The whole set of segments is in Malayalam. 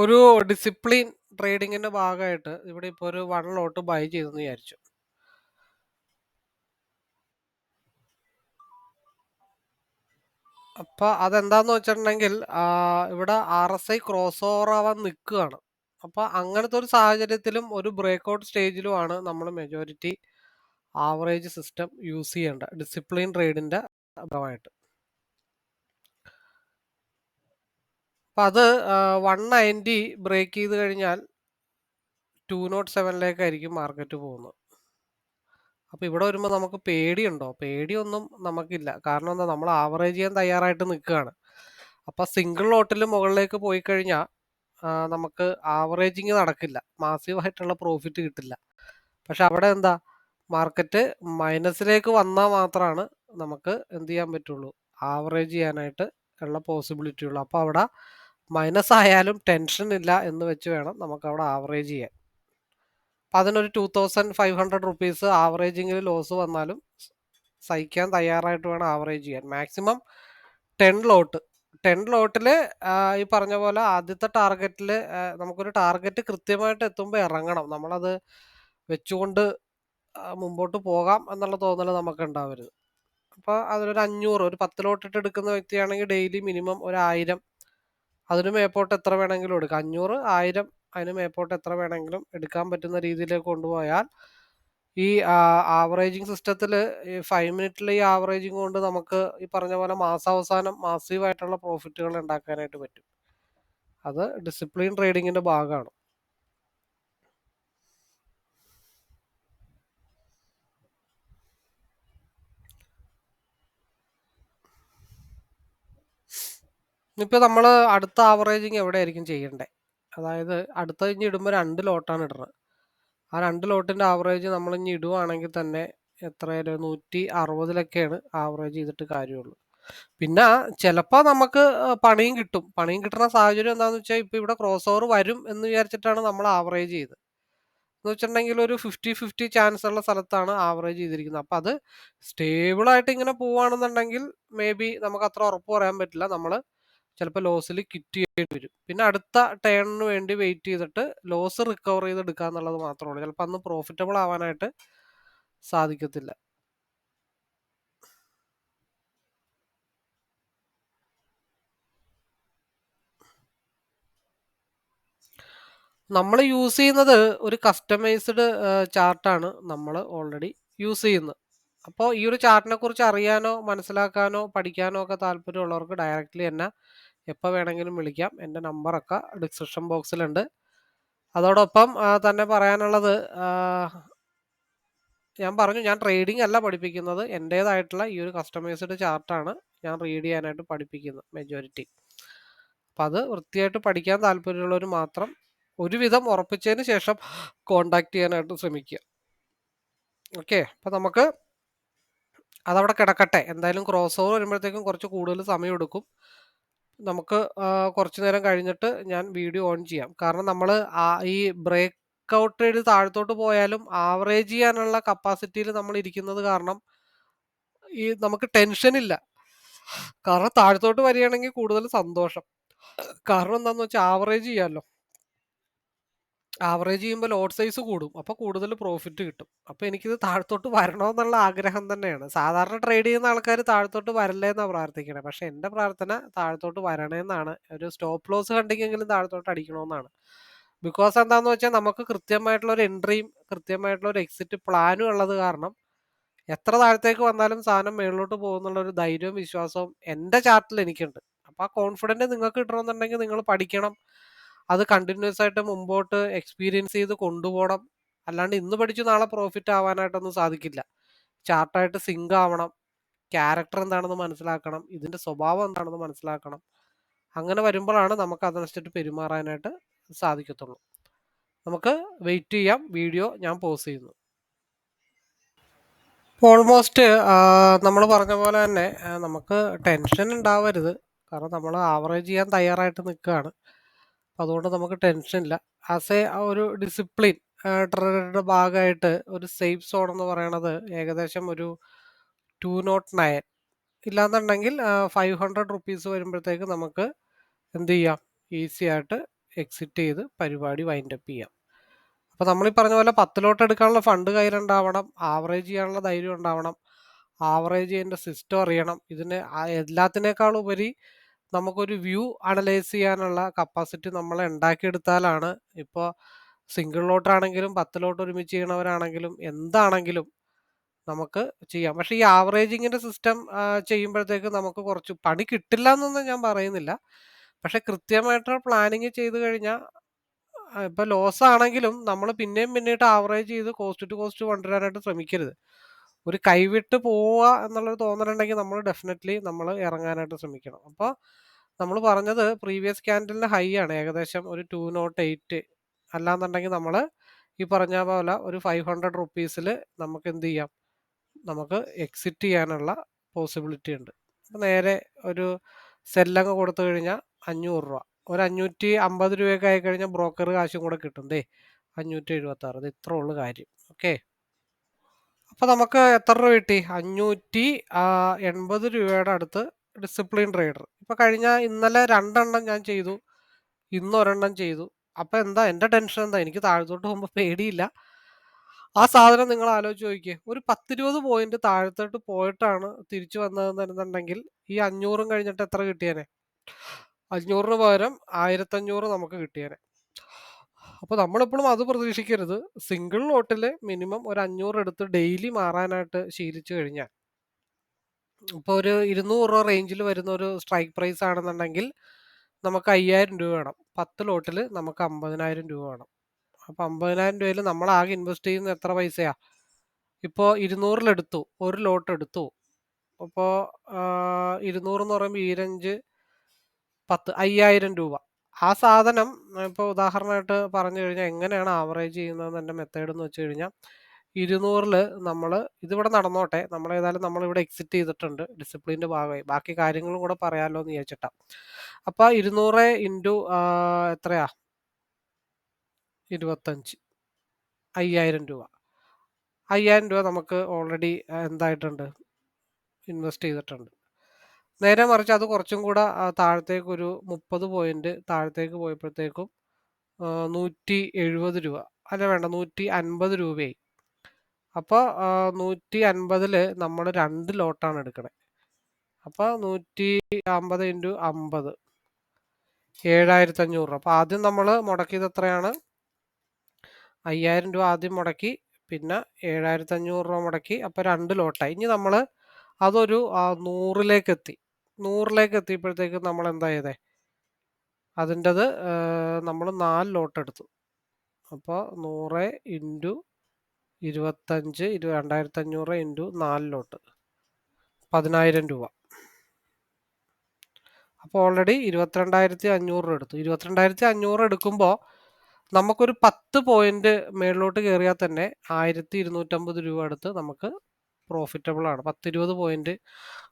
ഒരു ഡിസിപ്ലിൻ ട്രേഡിങ്ങിന്റെ ഭാഗമായിട്ട് ഇവിടെ ഇപ്പോൾ ഒരു വൺ ലോട്ട് ബൈ ചെയ്തെന്ന് വിചാരിച്ചു. അപ്പൊ അതെന്താന്ന് വെച്ചിട്ടുണ്ടെങ്കിൽ ഇവിടെ R S I cross over ആവാൻ നിൽക്കുകയാണ്. അപ്പൊ അങ്ങനത്തെ ഒരു സാഹചര്യത്തിലും ഒരു ബ്രേക്ക്ഔട്ട് സ്റ്റേജിലുമാണ് നമ്മൾ മെജോറിറ്റി ആവറേജ് സിസ്റ്റം യൂസ് ചെയ്യേണ്ട ഡിസിപ്ലിൻ ട്രേഡിന്റെ ഭാഗമായിട്ട്. അപ്പൊ അത് വൺ നയന്റി ബ്രേക്ക് ചെയ്ത് കഴിഞ്ഞാൽ ടു നോട്ട് സെവനിലേക്കായിരിക്കും മാർക്കറ്റ് പോകുന്നത്. അപ്പോൾ ഇവിടെ വരുമ്പോൾ നമുക്ക് പേടിയുണ്ടോ? പേടിയൊന്നും നമുക്കില്ല. കാരണം എന്താ? നമ്മൾ ആവറേജ് ചെയ്യാൻ തയ്യാറായിട്ട് നിൽക്കുകയാണ്. അപ്പോൾ സിംഗിൾ ലോട്ടിൽ മുകളിലേക്ക് പോയി കഴിഞ്ഞാൽ നമുക്ക് ആവറേജിങ് നടക്കില്ല. മാസീവായിട്ടുള്ള പ്രോഫിറ്റ് കിട്ടില്ല. പക്ഷെ അവിടെ എന്താ? മാർക്കറ്റ് മൈനസിലേക്ക് വന്നാൽ മാത്രമാണ് നമുക്ക് എന്ത് ചെയ്യാൻ പറ്റുള്ളൂ? ആവറേജ് ചെയ്യാനായിട്ട് ഉള്ള പോസിബിലിറ്റി ഉള്ളൂ. അപ്പോൾ അവിടെ മൈനസ് ആയാലും ടെൻഷൻ ഇല്ല എന്ന് വെച്ച് വേണം നമുക്ക് അവിടെ ആവറേജ് ചെയ്യാൻ. അപ്പം അതിനൊരു two thousand five hundred rupees ആവറേജിങ്ങിൽ loss വന്നാലും സഹിക്കാൻ തയ്യാറായിട്ട് വേണം ആവറേജ് ചെയ്യാൻ. മാക്സിമം ടെൻ ലോട്ട് ടെൻ ലോട്ടിൽ ഈ പറഞ്ഞ പോലെ ആദ്യത്തെ ടാർഗറ്റിൽ നമുക്കൊരു ടാർഗറ്റ് കൃത്യമായിട്ട് എത്തുമ്പോൾ ഇറങ്ങണം. നമ്മളത് വെച്ചുകൊണ്ട് മുമ്പോട്ട് പോകാം എന്നുള്ള തോന്നൽ നമുക്ക് ഉണ്ടാവരുത് അപ്പോൾ അതിലൊരു അഞ്ഞൂറ് ഒരു പത്ത് ലോട്ടിട്ട് എടുക്കുന്ന വ്യക്തിയാണെങ്കിൽ ഡെയിലി മിനിമം ഒരു ആയിരം അതിന് മേപ്പോട്ട് എത്ര വേണമെങ്കിലും എടുക്കാം. അഞ്ഞൂറ് ആയിരം അതിന് മേപ്പോട്ട് എത്ര വേണമെങ്കിലും എടുക്കാൻ പറ്റുന്ന രീതിയിലേക്ക് കൊണ്ടുപോയാൽ ഈ ആവറേജിങ് സിസ്റ്റത്തിൽ ഈ ഫൈവ് മിനിറ്റിൽ ഈ ആവറേജിങ് കൊണ്ട് നമുക്ക് ഈ പറഞ്ഞ പോലെ മാസാവസാനം മാസീവായിട്ടുള്ള പ്രോഫിറ്റുകൾ ഉണ്ടാക്കാനായിട്ട് പറ്റും. അത് ഡിസിപ്ലിൻ ട്രേഡിങ്ങിന്റെ ഭാഗമാണ്. ഇനിയിപ്പോൾ നമ്മൾ അടുത്ത ആവറേജിങ് എവിടെയായിരിക്കും ചെയ്യേണ്ടത് അതായത് അടുത്ത ഇനി ഇടുമ്പോൾ രണ്ട് ലോട്ടാണ് ഇടുന്നത് ആ രണ്ട് ലോട്ടിന്റെ ആവറേജ് നമ്മൾ ഇനി ഇടുവാണെങ്കിൽ തന്നെ എത്രയായാലും നൂറ്റി അറുപതിലൊക്കെയാണ് ആവറേജ് ചെയ്തിട്ട് കാര്യമുള്ളൂ. പിന്നെ ചിലപ്പോൾ നമുക്ക് പണിയും കിട്ടും. പണിയും കിട്ടുന്ന സാഹചര്യം എന്താണെന്ന് വെച്ചാൽ ഇപ്പോൾ ഇവിടെ ക്രോസ് ഓവർ വരും എന്ന് വിചാരിച്ചിട്ടാണ് നമ്മൾ ആവറേജ് ചെയ്ത്. എന്ന് വെച്ചിട്ടുണ്ടെങ്കിൽ ഒരു ഫിഫ്റ്റി ഫിഫ്റ്റി ചാൻസ് ഉള്ള സ്ഥലത്താണ് ആവറേജ് ചെയ്തിരിക്കുന്നത്. അപ്പം അത് സ്റ്റേബിൾ ആയിട്ട് ഇങ്ങനെ പോവുകയാണെന്നുണ്ടെങ്കിൽ മേ ബി നമുക്ക് അത്ര ഉറപ്പ് പറയാൻ പറ്റില്ല. നമ്മൾ ചിലപ്പോൾ ലോസിൽ കിറ്റ് ചെയ്യേണ്ടി വരും. പിന്നെ അടുത്ത ടേണിന് വേണ്ടി വെയിറ്റ് ചെയ്തിട്ട് ലോസ് റിക്കവർ ചെയ്ത് എടുക്കുക എന്നുള്ളത് മാത്രമേ ഉള്ളൂ. ചിലപ്പോൾ അന്ന് പ്രോഫിറ്റബിൾ ആവാനായിട്ട് സാധിക്കത്തില്ല. നമ്മൾ യൂസ് ചെയ്യുന്നത് ഒരു കസ്റ്റമൈസ്ഡ് ചാർട്ടാണ് നമ്മൾ ഓൾറെഡി യൂസ് ചെയ്യുന്നത്. അപ്പോൾ ഈ ഒരു ചാർട്ടിനെ കുറിച്ച് അറിയാനോ മനസ്സിലാക്കാനോ പഠിക്കാനോ ഒക്കെ താല്പര്യമുള്ളവർക്ക് ഡയറക്റ്റ്ലി എന്നെ എപ്പോൾ വേണമെങ്കിലും വിളിക്കാം. എന്റെ നമ്പറൊക്കെ ഡിസ്ക്രിപ്ഷൻ ബോക്സിലുണ്ട് അതോടൊപ്പം തന്നെ പറയാനുള്ളത് ഞാൻ പറഞ്ഞു ഞാൻ ട്രേഡിംഗ് അല്ല പഠിപ്പിക്കുന്നത്. എന്റേതായിട്ടുള്ള ഈ ഒരു കസ്റ്റമൈസ്ഡ് ചാർട്ടാണ് ഞാൻ റീഡ് ചെയ്യാനായിട്ട് പഠിപ്പിക്കുന്നത് മെജോറിറ്റി അപ്പം അത് വൃത്തിയായിട്ട് പഠിക്കാൻ താല്പര്യമുള്ളവർ മാത്രം ഒരുവിധം ഉറപ്പിച്ചതിന് ശേഷം കോണ്ടാക്ട് ചെയ്യാനായിട്ട് ശ്രമിക്കുക. ഓക്കെ അപ്പം നമുക്ക് അതവിടെ കിടക്കട്ടെ. എന്തായാലും ക്രോസ് ഓവർ വരുമ്പോഴത്തേക്കും കുറച്ച് കൂടുതൽ സമയം എടുക്കും. നമുക്ക് കുറച്ച് നേരം കഴിഞ്ഞിട്ട് ഞാൻ വീഡിയോ ഓൺ ചെയ്യാം. കാരണം നമ്മൾ ഈ ബ്രേക്ക് ഔട്ട് ചെയ്ത് താഴത്തോട്ട് പോയാലും ആവറേജ് ചെയ്യാനുള്ള കപ്പാസിറ്റിയിൽ നമ്മൾ ഇരിക്കുന്നത് കാരണം ഈ നമുക്ക് ടെൻഷൻ ഇല്ല. കാരണം താഴത്തോട്ട് വരികയാണെങ്കിൽ കൂടുതൽ സന്തോഷം. കാരണം എന്താണെന്ന് വെച്ചാൽ ആവറേജ് ചെയ്യാമല്ലോ ആവറേജ് ചെയ്യുമ്പോൾ ലോട്ട് സൈസ് കൂടും. അപ്പോൾ കൂടുതൽ പ്രോഫിറ്റ് കിട്ടും. അപ്പോൾ എനിക്കിത് താഴത്തോട്ട് വരണമെന്നുള്ള ആഗ്രഹം തന്നെയാണ്. സാധാരണ ട്രേഡ് ചെയ്യുന്ന ആൾക്കാർ താഴത്തോട്ട് വരല്ലേ എന്നാണ് പ്രാർത്ഥിക്കണേ. പക്ഷേ എന്റെ പ്രാർത്ഥന താഴത്തോട്ട് വരണേന്നാണ്. ഒരു സ്റ്റോപ്പ് ലോസ് കണ്ടെങ്കിലും താഴത്തോട്ട് അടിക്കണമെന്നാണ്. ബിക്കോസ് എന്താണെന്ന് വെച്ചാൽ നമുക്ക് കൃത്യമായിട്ടുള്ള ഒരു എൻട്രിയും കൃത്യമായിട്ടുള്ള ഒരു എക്സിറ്റ് പ്ലാനും ഉള്ളത് കാരണം എത്ര താഴത്തേക്ക് വന്നാലും സാധനം മേളിലോട്ട് പോകുന്നുള്ള ഒരു ധൈര്യവും വിശ്വാസവും എന്റെ ചാർട്ടിൽ എനിക്കുണ്ട്. അപ്പോൾ ആ കോൺഫിഡന്റ് നിങ്ങൾക്ക് കിട്ടണമെന്നുണ്ടെങ്കിൽ നിങ്ങൾ പഠിക്കണം. അത് കണ്ടിന്യൂസ് ആയിട്ട് മുമ്പോട്ട് എക്സ്പീരിയൻസ് ചെയ്ത് കൊണ്ടുപോകണം. അല്ലാണ്ട് ഇന്ന് പഠിച്ചു നാളെ പ്രോഫിറ്റ് ആവാനായിട്ടൊന്നും സാധിക്കില്ല. ചാർട്ടായിട്ട് സിങ്ക് ആവണം. ക്യാരക്ടർ എന്താണെന്ന് മനസ്സിലാക്കണം. ഇതിന്റെ സ്വഭാവം എന്താണെന്ന് മനസ്സിലാക്കണം. അങ്ങനെ വരുമ്പോഴാണ് നമുക്ക് അതനുസരിച്ചിട്ട് പെരുമാറാനായിട്ട് സാധിക്കത്തുള്ളൂ. നമുക്ക് വെയിറ്റ് ചെയ്യാം. വീഡിയോ ഞാൻ പോസ് ചെയ്യുന്നു. ഓൾമോസ്റ്റ് നമ്മൾ പറഞ്ഞ പോലെ തന്നെ നമുക്ക് ടെൻഷൻ ഉണ്ടാവരുത്. കാരണം നമ്മൾ ആവറേജ് ചെയ്യാൻ തയ്യാറായിട്ട് നിൽക്കുകയാണ്. അപ്പം അതുകൊണ്ട് നമുക്ക് ടെൻഷൻ ഇല്ല. ആസ് എ ഒരു ഡിസിപ്ലിൻ ട്രേഡറുടെ ഭാഗമായിട്ട് ഒരു സേഫ് സോൺ എന്ന് പറയണത് ഏകദേശം ഒരു ടു നോട്ട് നയൻ ഇല്ലാന്നുണ്ടെങ്കിൽ ഫൈവ് ഹൺഡ്രഡ് റുപ്പീസ് വരുമ്പോഴത്തേക്ക് നമുക്ക് എന്ത് ചെയ്യാം? ഈസി ആയിട്ട് എക്സിറ്റ് ചെയ്ത് പരിപാടി വൈൻഡപ്പ് ചെയ്യാം. അപ്പോൾ നമ്മൾ ഈ പറഞ്ഞ പോലെ പത്ത് ലോട്ട് എടുക്കാനുള്ള ഫണ്ട് കയ്യിലുണ്ടാവണം ആവറേജ് ചെയ്യാനുള്ള ധൈര്യം ഉണ്ടാവണം. ആവറേജ് ചെയ്യേണ്ട സിസ്റ്റം അറിയണം. ഇതിന് എല്ലാത്തിനേക്കാളും ഉപരി നമുക്കൊരു വ്യൂ അനലൈസ് ചെയ്യാനുള്ള കപ്പാസിറ്റി നമ്മൾ ഉണ്ടാക്കിയെടുത്താലാണ് ഇപ്പോൾ സിംഗിൾ ലോട്ടാണെങ്കിലും പത്ത് ലോട്ട് ഒരുമിച്ച് ചെയ്യണവരാണെങ്കിലും എന്താണെങ്കിലും നമുക്ക് ചെയ്യാം. പക്ഷെ ഈ ആവറേജിങ്ങിന്റെ സിസ്റ്റം ചെയ്യുമ്പോഴത്തേക്ക് നമുക്ക് കുറച്ച് പണി കിട്ടില്ല എന്നൊന്നും ഞാൻ പറയുന്നില്ല. പക്ഷെ കൃത്യമായിട്ടുള്ള പ്ലാനിങ് ചെയ്ത് കഴിഞ്ഞാൽ ഇപ്പോൾ ലോസ് ആണെങ്കിലും നമ്മൾ പിന്നെയും പിന്നീട് ആവറേജ് ചെയ്ത് കോസ്റ്റ് ടു കോസ്റ്റ് കൊണ്ടുവരാനായിട്ട് ശ്രമിക്കരുത്. ഒരു കൈവിട്ട് പോവുക എന്നുള്ളൊരു തോന്നലുണ്ടെങ്കിൽ നമ്മൾ ഡെഫിനറ്റ്ലി നമ്മൾ ഇറങ്ങാനായിട്ട് ശ്രമിക്കണം. അപ്പോൾ നമ്മൾ പറഞ്ഞത് പ്രീവിയസ് ക്യാൻഡലിന്റെ ഹൈ ആണ്. ഏകദേശം ഒരു ടു നോട്ട് എയ്റ്റ് അല്ലാന്നുണ്ടെങ്കിൽ നമ്മൾ ഈ പറഞ്ഞ പോലെ ഒരു ഫൈവ് ഹൺഡ്രഡ് റുപ്പീസിൽ നമുക്ക് എന്ത് ചെയ്യാം? നമുക്ക് എക്സിറ്റ് ചെയ്യാനുള്ള പോസിബിലിറ്റി ഉണ്ട്. നേരെ ഒരു സെല്ലങ്ങ് കൊടുത്തു കഴിഞ്ഞാൽ അഞ്ഞൂറ് രൂപ. ഒരു അഞ്ഞൂറ്റി അമ്പത് രൂപയൊക്കെ ആയിക്കഴിഞ്ഞാൽ ബ്രോക്കർ കാശും കൂടെ കിട്ടും. ദേ അഞ്ഞൂറ്റി എഴുപത്തി ആറ് ഇത് ഇത്ര ഉള്ളു കാര്യം. ഓക്കെ അപ്പോൾ നമുക്ക് എത്ര രൂപ കിട്ടി? അഞ്ഞൂറ്റി എൺപത് രൂപയുടെ അടുത്ത് ഡിസിപ്ലിൻ ട്രേഡർ ഇപ്പൊ കഴിഞ്ഞ ഇന്നലെ രണ്ടെണ്ണം ഞാൻ ചെയ്തു. ഇന്ന് ഒരെണ്ണം ചെയ്തു. അപ്പൊ എന്താ എന്റെ ടെൻഷൻ എന്താ? എനിക്ക് താഴത്തോട്ട് പോകുമ്പോൾ പേടിയില്ല. ആ സാധനം നിങ്ങൾ ആലോചിച്ച് നോക്കിയേ ഒരു പത്തിരുപത് പോയിന്റ് താഴത്തോട്ട് പോയിട്ടാണ് തിരിച്ചു വന്നതെന്നുണ്ടെങ്കിൽ ഈ അഞ്ഞൂറും കഴിഞ്ഞിട്ട് എത്ര കിട്ടിയേനെ? അഞ്ഞൂറിന് പകരം ആയിരത്തഞ്ഞൂറ് നമുക്ക് കിട്ടിയേനെ. അപ്പോൾ നമ്മളെപ്പോഴും അത് പ്രതീക്ഷിക്കരുത്. സിംഗിൾ ലോട്ടിൽ മിനിമം ഒരു അഞ്ഞൂറ് എടുത്ത് ഡെയിലി മാറാനായിട്ട് ശീലിച്ചു കഴിഞ്ഞാൽ. ഇപ്പോൾ ഒരു ഇരുന്നൂറ് രൂപ റേഞ്ചിൽ വരുന്ന ഒരു സ്ട്രൈക്ക് പ്രൈസ് ആണെന്നുണ്ടെങ്കിൽ നമുക്ക് അയ്യായിരം രൂപ വേണം. പത്ത് ലോട്ടിൽ നമുക്ക് അമ്പതിനായിരം രൂപ വേണം. അപ്പോൾ അമ്പതിനായിരം രൂപയിൽ നമ്മൾ ആകെ ഇൻവെസ്റ്റ് ചെയ്യുന്ന എത്ര പൈസയാ? ഇപ്പോൾ ഇരുന്നൂറിലെടുത്തു ഒരു ലോട്ട് എടുത്തു. അപ്പോൾ ഇരുന്നൂറ് എന്ന് പറയുമ്പോൾ ഈരഞ്ച് പത്ത് അയ്യായിരം രൂപ. ആ സാധനം ഇപ്പോൾ ഉദാഹരണമായിട്ട് പറഞ്ഞു കഴിഞ്ഞാൽ എങ്ങനെയാണ് ആവറേജ് ചെയ്യുന്നത് എന്റെ മെത്തേഡ് എന്ന് വെച്ച് കഴിഞ്ഞാൽ ഇരുന്നൂറിൽ നമ്മൾ ഇതിവിടെ നടന്നോട്ടെ നമ്മൾ ഏതായാലും നമ്മളിവിടെ എക്സിറ്റ് ചെയ്തിട്ടുണ്ട് ഡിസിപ്ലിന്റെ ഭാഗമായി. ബാക്കി കാര്യങ്ങളും കൂടെ പറയാമല്ലോ എന്ന് വിചാരിച്ചിട്ടാ. അപ്പോൾ ഇരുന്നൂറ് ഇന്റു എത്രയാ? ഇരുപത്തഞ്ച്. അയ്യായിരം രൂപ. അയ്യായിരം രൂപ നമുക്ക് ഓൾറെഡി എന്തായിട്ടുണ്ട്? ഇൻവെസ്റ്റ് ചെയ്തിട്ടുണ്ട്. നേരെ മറിച്ച് അത് കുറച്ചും കൂടെ താഴത്തേക്ക് ഒരു മുപ്പത് പോയിന്റ് താഴത്തേക്ക് പോയപ്പോഴത്തേക്കും നൂറ്റി എഴുപത് രൂപ. അല്ല വേണ്ട നൂറ്റി അൻപത് രൂപയായി. അപ്പോൾ നൂറ്റി അൻപതിൽ നമ്മൾ രണ്ട് ലോട്ടാണ് എടുക്കണേ. അപ്പോൾ നൂറ്റി അമ്പത് ഇന്റു അമ്പത് ഏഴായിരത്തി അഞ്ഞൂറ് രൂപ. അപ്പോൾ ആദ്യം നമ്മൾ മുടക്കിയത് എത്രയാണ്? അയ്യായിരം രൂപ ആദ്യം മുടക്കി പിന്നെ ഏഴായിരത്തി അഞ്ഞൂറ് രൂപ മുടക്കി അപ്പോൾ രണ്ട് ലോട്ടായി. ഇനി നമ്മൾ അതൊരു നൂറിലേക്ക് എത്തി നൂറിലേക്ക് എത്തിയപ്പോഴത്തേക്ക് നമ്മൾ എന്താ ചെയ്തേ അതിന്റെത് നമ്മൾ നാല് ലോട്ട് എടുത്തു അപ്പോൾ നൂറ് ഇന്റു ഇരുപത്തഞ്ച് ഇരു രണ്ടായിരത്തി അഞ്ഞൂറ് ഇന്റു നാല് ലോട്ട്. പതിനായിരം രൂപ. അപ്പോൾ ഓൾറെഡി ഇരുപത്തിരണ്ടായിരത്തി അഞ്ഞൂറ് എടുത്തു. ഇരുപത്തിരണ്ടായിരത്തി അഞ്ഞൂറ് എടുക്കുമ്പോൾ നമുക്കൊരു പത്ത് പോയിന്റ് മേളിലോട്ട് കയറിയാൽ തന്നെ ആയിരത്തി ഇരുന്നൂറ്റമ്പത് രൂപ അടുത്ത് നമുക്ക് പ്രോഫിറ്റബിൾ ആണ്. പത്തിരുപത് പോയിന്റ്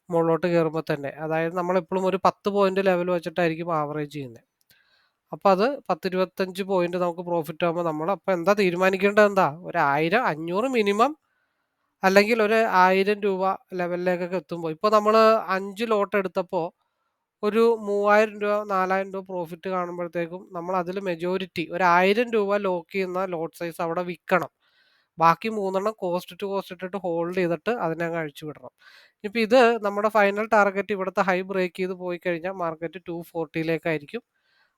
മുകളിലോട്ട് കയറുമ്പോൾ തന്നെ. അതായത് നമ്മളെപ്പോഴും ഒരു പത്ത് പോയിന്റ് ലെവൽ വെച്ചിട്ടായിരിക്കും ആവറേജ് ചെയ്യുന്നത് അപ്പോൾ അത് പത്തിരുപത്തഞ്ച് പോയിന്റ് നമുക്ക് പ്രോഫിറ്റ് ആകുമ്പോൾ നമ്മൾ അപ്പോൾ എന്താ തീരുമാനിക്കേണ്ടത് എന്താ? ഒരു ആയിരം അഞ്ഞൂറ് മിനിമം അല്ലെങ്കിൽ ഒരു ആയിരം രൂപ ലെവലിലേക്കൊക്കെ എത്തുമ്പോൾ ഇപ്പോൾ നമ്മൾ അഞ്ച് ലോട്ട് എടുത്തപ്പോൾ ഒരു മൂവായിരം രൂപ നാലായിരം രൂപ പ്രോഫിറ്റ് കാണുമ്പോഴത്തേക്കും നമ്മൾ അതിൽ മെജോറിറ്റി ഒരു ആയിരം രൂപ ലോക്ക് ചെയ്യുന്ന ലോട്ട് സൈസ് അവിടെ വിൽക്കണം ബാക്കി മൂന്നെണ്ണം കോസ്റ്റ് ടു കോസ്റ്റ് ഇട്ടിട്ട് ഹോൾഡ് ചെയ്തിട്ട് അതിനെ അങ്ങ് അഴിച്ചു വിടണം. ഇപ്പം ഇത് നമ്മുടെ ഫൈനൽ ടാർഗറ്റ് ഇവിടുത്തെ ഹൈ ബ്രേക്ക് ചെയ്ത് പോയി കഴിഞ്ഞാൽ മാർക്കറ്റ് ടു ഫോർട്ടിയിലേക്കായിരിക്കും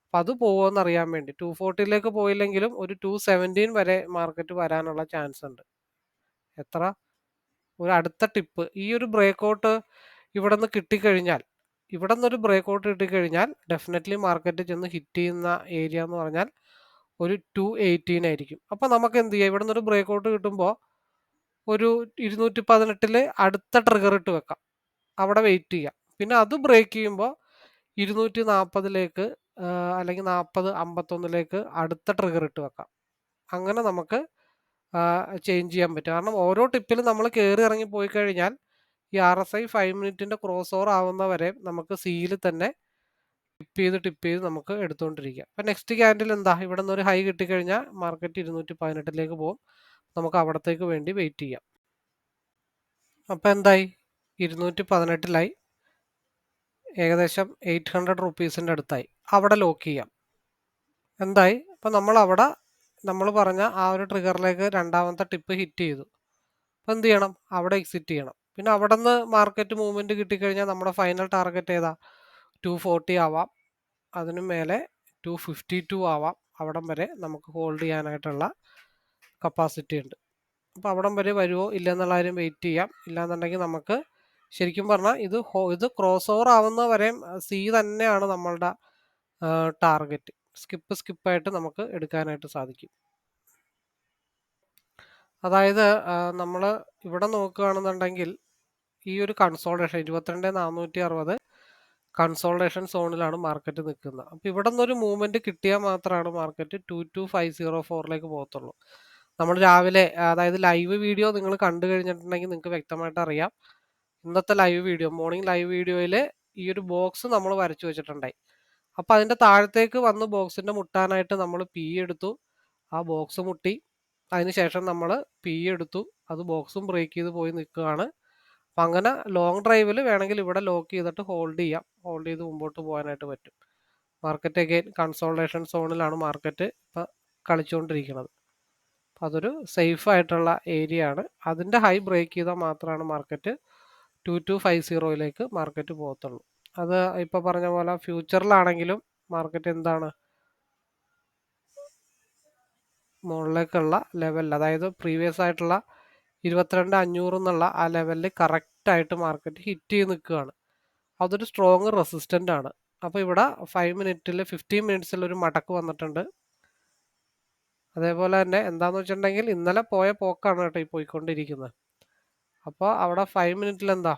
അപ്പം അത് പോകുമെന്ന് അറിയാൻ വേണ്ടി. ടു ഫോർട്ടിയിലേക്ക് പോയില്ലെങ്കിലും ഒരു ടു സെവന്റീൻ വരെ മാർക്കറ്റ് വരാനുള്ള ചാൻസ് ഉണ്ട്. എത്ര? ഒരു അടുത്ത ടിപ്പ് ഈ ഒരു ബ്രേക്ക് ഔട്ട് ഇവിടെ നിന്ന് കിട്ടിക്കഴിഞ്ഞാൽ ഇവിടെ നിന്നൊരു ബ്രേക്ക് ഔട്ട് കിട്ടിക്കഴിഞ്ഞാൽ ഡെഫിനറ്റ്ലി മാർക്കറ്റ് ചെന്ന് ഹിറ്റ് ചെയ്യുന്ന ഏരിയ എന്ന് പറഞ്ഞാൽ ഒരു ടു എയ്റ്റീൻ ആയിരിക്കും. അപ്പോൾ നമുക്ക് എന്ത് ചെയ്യാം? ഇവിടെ നിന്നൊരു ബ്രേക്ക് ഔട്ട് കിട്ടുമ്പോൾ ഒരു ഇരുന്നൂറ്റി പതിനെട്ടിൽ അടുത്ത ട്രിഗർ ഇട്ട് വെക്കാം. അവിടെ വെയിറ്റ് ചെയ്യാം. പിന്നെ അത് ബ്രേക്ക് ചെയ്യുമ്പോൾ ഇരുന്നൂറ്റി നാൽപ്പതിലേക്ക് അല്ലെങ്കിൽ നാൽപ്പത് അമ്പത്തൊന്നിലേക്ക് അടുത്ത ട്രിഗർ ഇട്ട് വെക്കാം. അങ്ങനെ നമുക്ക് ചേഞ്ച് ചെയ്യാൻ പറ്റും. കാരണം ഓരോ ടിപ്പിലും നമ്മൾ കയറി ഇറങ്ങി പോയി കഴിഞ്ഞാൽ ഈ ആർ എസ് ഐ ഫൈവ് മിനിറ്റിന്റെ ക്രോസ് ഓവർ ആവുന്നവരെ നമുക്ക് സിയിൽ തന്നെ ടിപ്പ് ചെയ്ത് ടിപ്പ് ചെയ്ത് നമുക്ക് എടുത്തുകൊണ്ടിരിക്കാം അപ്പം നെക്സ്റ്റ് ക്യാൻഡിൽ എന്താ? ഇവിടെ നിന്ന് ഒരു ഹൈ കിട്ടിക്കഴിഞ്ഞാൽ മാർക്കറ്റ് ഇരുന്നൂറ്റി പതിനെട്ടിലേക്ക് പോകും. നമുക്ക് അവിടത്തേക്ക് വേണ്ടി വെയിറ്റ് ചെയ്യാം. അപ്പോൾ എന്തായി? ഇരുന്നൂറ്റി പതിനെട്ടിലായി ഏകദേശം എയ്റ്റ് ഹൺഡ്രഡ് റുപ്പീസിന്റെ അടുത്തായി. അവിടെ ലോക്ക് ചെയ്യാം. എന്തായി? അപ്പം നമ്മളവിടെ നമ്മൾ പറഞ്ഞ ആ ഒരു ട്രിഗറിലേക്ക് രണ്ടാമത്തെ ടിപ്പ് ഹിറ്റ് ചെയ്തു. അപ്പം എന്ത് ചെയ്യണം? അവിടെ എക്സിറ്റ് ചെയ്യണം. പിന്നെ അവിടെ നിന്ന് മാർക്കറ്റ് മൂവ്മെന്റ് കിട്ടിക്കഴിഞ്ഞാൽ നമ്മുടെ ഫൈനൽ ടാർഗറ്റ് ഏതാ? ടു ഫോർട്ടി ആവാം. അതിനു മേലെ ടു ഫിഫ്റ്റി ടു ആവാം. അവിടം വരെ നമുക്ക് ഹോൾഡ് ചെയ്യാനായിട്ടുള്ള കപ്പാസിറ്റി ഉണ്ട്. അപ്പോൾ അവിടം വരെ വരുമോ ഇല്ലെന്നുള്ള കാര്യം വെയിറ്റ് ചെയ്യാം. ഇല്ലാന്നുണ്ടെങ്കിൽ നമുക്ക് ശരിക്കും പറഞ്ഞാൽ ഇത് ഇത് ക്രോസ് ഓവർ ആവുന്ന വരെയും സി തന്നെയാണ് നമ്മളുടെ ടാർഗറ്റ് സ്കിപ്പ് സ്കിപ്പായിട്ട് നമുക്ക് എടുക്കാനായിട്ട് സാധിക്കും. അതായത് നമ്മൾ ഇവിടെ നോക്കുകയാണെന്നുണ്ടെങ്കിൽ ഈ ഒരു കൺസോൾട്ടേഷൻ ഇരുപത്തിരണ്ട് നാനൂറ്റി അറുപത് കൺസോൾട്ടേഷൻ സോണിലാണ് മാർക്കറ്റ് നിൽക്കുന്നത്. അപ്പോൾ ഇവിടെ നിന്നൊരു മൂവ്മെന്റ് കിട്ടിയാൽ മാത്രമാണ് market two two five zero ഫോറിലേക്ക് പോകത്തുള്ളൂ. നമ്മൾ രാവിലെ അതായത് ലൈവ് വീഡിയോ നിങ്ങൾ കണ്ടു കഴിഞ്ഞിട്ടുണ്ടെങ്കിൽ നിങ്ങൾക്ക് വ്യക്തമായിട്ട് അറിയാം. ഇന്നത്തെ ലൈവ് വീഡിയോ മോർണിംഗ് ലൈവ് വീഡിയോയിൽ ഈ ഒരു ബോക്സ് നമ്മൾ വരച്ചു വെച്ചിട്ടുണ്ടായി. അപ്പോൾ അതിന്റെ താഴത്തേക്ക് വന്ന് ബോക്സിന്റെ മുട്ടാനായിട്ട് നമ്മൾ പി എടുത്തു. ആ ബോക്സ് മുട്ടി. അതിനുശേഷം നമ്മൾ പി എടുത്തു. അത് ബോക്സും ബ്രേക്ക് ചെയ്ത് പോയി നിൽക്കുകയാണ്. അപ്പം അങ്ങനെ ലോങ് ഡ്രൈവിൽ വേണമെങ്കിൽ ഇവിടെ ലോക്ക് ചെയ്തിട്ട് ഹോൾഡ് ചെയ്യാം. ഹോൾഡ് ചെയ്ത് മുമ്പോട്ട് പോകാനായിട്ട് പറ്റും. മാർക്കറ്റ് അഗെയിൻ കൺസോൾട്ടേഷൻ സോണിലാണ് മാർക്കറ്റ് ഇപ്പം കളിച്ചുകൊണ്ടിരിക്കുന്നത് അപ്പം അതൊരു സേഫ് ആയിട്ടുള്ള ഏരിയ ആണ്. അതിന്റെ ഹൈ ബ്രേക്ക് ചെയ്താൽ മാത്രമാണ് മാർക്കറ്റ് ടു ടു ഫൈവ് സീറോയിലേക്ക് മാർക്കറ്റ് പോകത്തുള്ളൂ. അത് ഇപ്പോൾ പറഞ്ഞ പോലെ ഫ്യൂച്ചറിലാണെങ്കിലും മാർക്കറ്റ് എന്താണ്? മുകളിലേക്കുള്ള ലെവലിൽ അതായത് പ്രീവിയസ് ആയിട്ടുള്ള ഇരുപത്തിരണ്ട് അഞ്ഞൂറ് എന്നുള്ള ആ ലെവലിൽ കറക്റ്റായിട്ട് മാർക്കറ്റ് ഹിറ്റ് ചെയ്ത് നിൽക്കുകയാണ്. അതൊരു സ്ട്രോങ് റെസിസ്റ്റന്റ് ആണ്. അപ്പോൾ ഇവിടെ ഫൈവ് മിനിറ്റിൽ ഫിഫ്റ്റീൻ മിനിറ്റ്സിൽ ഒരു മടക്ക് വന്നിട്ടുണ്ട്. അതേപോലെ തന്നെ എന്താണെന്ന് വെച്ചിട്ടുണ്ടെങ്കിൽ ഇന്നലെ പോയ പോക്കാണ് കേട്ടോ ഈ പോയിക്കൊണ്ടിരിക്കുന്നത്. അപ്പോൾ അവിടെ ഫൈവ് മിനിറ്റിൽ എന്താ?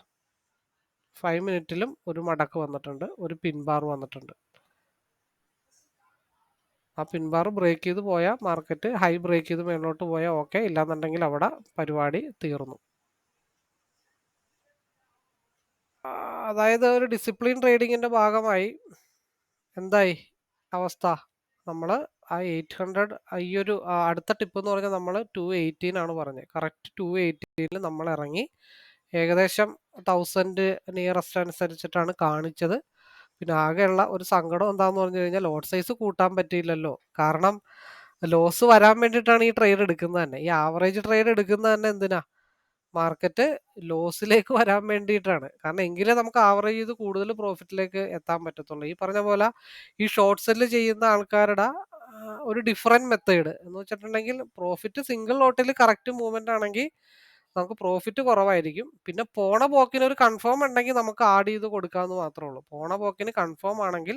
ഫൈവ് മിനിറ്റിലും ഒരു മടക്ക് വന്നിട്ടുണ്ട്. ഒരു പിൻബാർ വന്നിട്ടുണ്ട്. ആ പിൻബാർ ബ്രേക്ക് ചെയ്ത് പോയാൽ മാർക്കറ്റ് ഹൈ ബ്രേക്ക് ചെയ്ത് മേലോട്ട് പോയാൽ ഓക്കെ ഇല്ലാന്നുണ്ടെങ്കിൽ അവിടെ പരിപാടി തീർന്നു. അതായത് ഒരു ഡിസിപ്ലിൻ ട്രേഡിങ്ങിന്റെ ഭാഗമായി എന്തായി അവസ്ഥ? നമ്മൾ ആ എയ്റ്റ് ഹൺഡ്രഡ് ഈ ഒരു അടുത്ത ടിപ്പ് എന്ന് പറഞ്ഞാൽ നമ്മൾ ടു എയ്റ്റീൻ ആണ് പറഞ്ഞത്. കറക്റ്റ് ടു എയ്റ്റീനിൽ നമ്മൾ ഇറങ്ങി ഏകദേശം തൗസൻഡ് നിയറസ്റ്റ് അനുസരിച്ചിട്ടാണ് കാണിച്ചത്. പിന്നെ ആകെയുള്ള ഒരു സങ്കടം എന്താന്ന് പറഞ്ഞു കഴിഞ്ഞാൽ ലോട്ട് സൈസ് കൂട്ടാൻ പറ്റിയില്ലല്ലോ. കാരണം ലോസ് വരാൻ വേണ്ടിയിട്ടാണ് ഈ ട്രേഡ് എടുക്കുന്നത് തന്നെ. ഈ ആവറേജ് ട്രേഡ് എടുക്കുന്നത് തന്നെ എന്തിനാ? മാർക്കറ്റ് ലോസിലേക്ക് വരാൻ വേണ്ടിയിട്ടാണ്. കാരണം എങ്കിലേ നമുക്ക് ആവറേജ് ചെയ്ത് കൂടുതൽ പ്രോഫിറ്റിലേക്ക് എത്താൻ പറ്റത്തുള്ളൂ. ഈ പറഞ്ഞ പോലെ ഈ ഷോർട്ട് സെല്ല് ചെയ്യുന്ന ആൾക്കാരുടെ ഒരു ഡിഫറെന്റ് മെത്തേഡ് എന്ന് വെച്ചിട്ടുണ്ടെങ്കിൽ പ്രോഫിറ്റ് സിംഗിൾ ലോട്ടിൽ കറക്റ്റ് മൂവ്മെന്റ് ആണെങ്കിൽ നമുക്ക് പ്രോഫിറ്റ് കുറവായിരിക്കും. പിന്നെ പോണ പോക്കിന് ഒരു കൺഫേം ഉണ്ടെങ്കിൽ നമുക്ക് ആഡ് ചെയ്ത് കൊടുക്കാമെന്ന് മാത്രമേ ഉള്ളൂ. പോണ പോക്കിന് കൺഫേം ആണെങ്കിൽ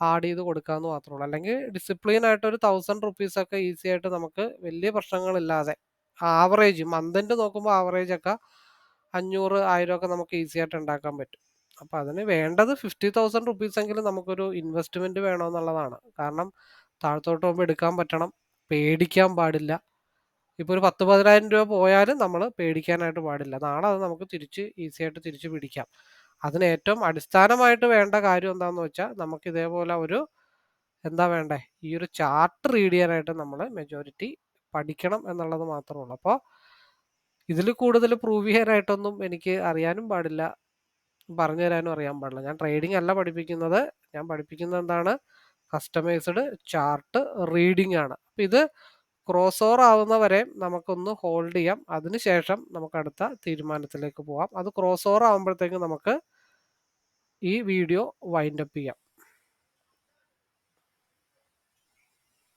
ആഡ് ചെയ്ത് കൊടുക്കാമെന്ന് മാത്രമേ ഉള്ളൂ. അല്ലെങ്കിൽ ഡിസിപ്ലിൻ ആയിട്ട് ഒരു തൗസൻഡ് റുപ്പീസ് ഒക്കെ ഈസി ആയിട്ട് നമുക്ക് വലിയ പ്രശ്നങ്ങളില്ലാതെ ആവറേജ് മന്തിന്റെ നോക്കുമ്പോൾ ആവറേജ് ഒക്കെ അഞ്ഞൂറ് ആയിരം ഒക്കെ നമുക്ക് ഈസി ആയിട്ട് ഉണ്ടാക്കാൻ പറ്റും. അപ്പോൾ അതിന് വേണ്ടത് ഫിഫ്റ്റി തൗസൻഡ് റുപ്പീസ് എങ്കിലും നമുക്കൊരു ഇൻവെസ്റ്റ്മെന്റ് വേണമെന്നുള്ളതാണ് കാരണം താഴത്തോട്ട് പോകുമ്പോൾ എടുക്കാൻ പറ്റണം. പേടിക്കാൻ പാടില്ല. ഇപ്പോൾ ഒരു പത്ത് പതിനായിരം രൂപ പോയാലും നമ്മൾ പേടിക്കാനായിട്ട് പാടില്ല. നാളെ അത് നമുക്ക് തിരിച്ച് ഈസി ആയിട്ട് തിരിച്ച് പിടിക്കാം. അതിന് ഏറ്റവും അടിസ്ഥാനമായിട്ട് വേണ്ട കാര്യം എന്താണെന്ന് വെച്ചാൽ നമുക്ക് ഇതേപോലെ ഒരു എന്താ വേണ്ടേ? ഈ ഒരു ചാർട്ട് റീഡ് ചെയ്യാനായിട്ട് നമ്മൾ മെജോറിറ്റി പഠിക്കണം എന്നുള്ളത് മാത്രമേ ഉള്ളൂ അപ്പോൾ ഇതിൽ കൂടുതൽ പ്രൂവ് ചെയ്യാനായിട്ടൊന്നും എനിക്ക് അറിയാനും പാടില്ല. പറഞ്ഞു തരാനും അറിയാൻ പാടില്ല. ഞാൻ ട്രേഡിംഗ് അല്ല പഠിപ്പിക്കുന്നത്. ഞാൻ പഠിപ്പിക്കുന്നത് എന്താണ്? കസ്റ്റമൈസ്ഡ് ചാർട്ട് റീഡിംഗ് ആണ്. അപ്പം ഇത് ക്രോസ് ഓവർ ആവുന്നവരെ നമുക്കൊന്ന് ഹോൾഡ് ചെയ്യാം. അതിനുശേഷം നമുക്ക് അടുത്ത തീരുമാനത്തിലേക്ക് പോവാം. അത് ക്രോസ് ഓവർ ആകുമ്പോഴത്തേക്കും നമുക്ക് ഈ വീഡിയോ വൈൻഡപ്പ് ചെയ്യാം.